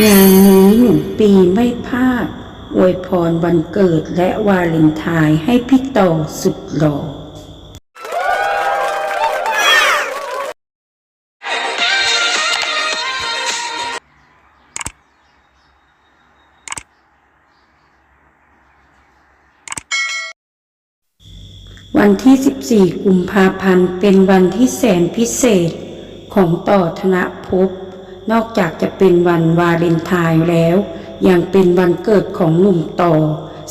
งานนี้หนุ่มปีไม่พลาดอวยพรวันเกิดและวาเลนไทน์ให้พี่ต่อสุดหล่อวันที่ 14 กุมภาพันธ์ เป็นวันที่แสนพิเศษของต่อธนภพ นอกจากจะเป็นวันวาเลนไทน์แล้ว ยังเป็นวันเกิดของหนุ่มต่อ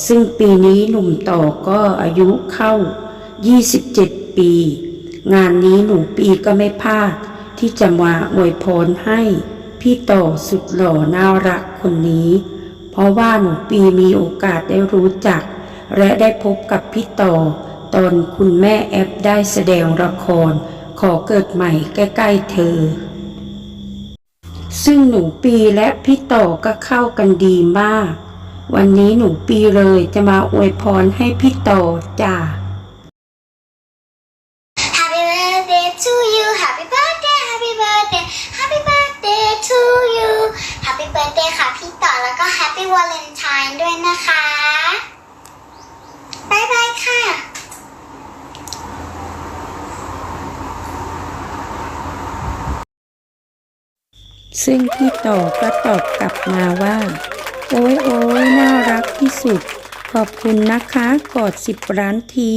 ซึ่งปีนี้หนุ่มต่อก็อายุเข้า 27 ปี งานนี้หนุ่มปีก็ไม่พลาด ที่จะมาอวยพรให้ พี่ต่อสุดหล่อน่ารักคนนี้ เพราะว่าหนูปีมีโอกาสได้รู้จัก และได้พบกับพี่ต่อ ตอนคุณแม่แอปได้แสดงละคร ขอเกิดใหม่ใกล้ ๆ เธอ ซึ่งหนูปีและพี่ต่อก็เข้ากันดีมาก วันนี้หนูปีเลยจะมาอวยพรให้พี่ต่อจ้า Happy birthday to you Happy birthday Happy birthday Happy birthday to you Happy birthday ค่ะพี่ต่อแล้วก็ Happy Valentine ด้วยนะคะ ซึ่งพี่ต่อก็ตอบกลับมาว่า โอ้ยโอ้ยน่ารักที่สุด ขอบคุณนะคะกอดสิบร้านที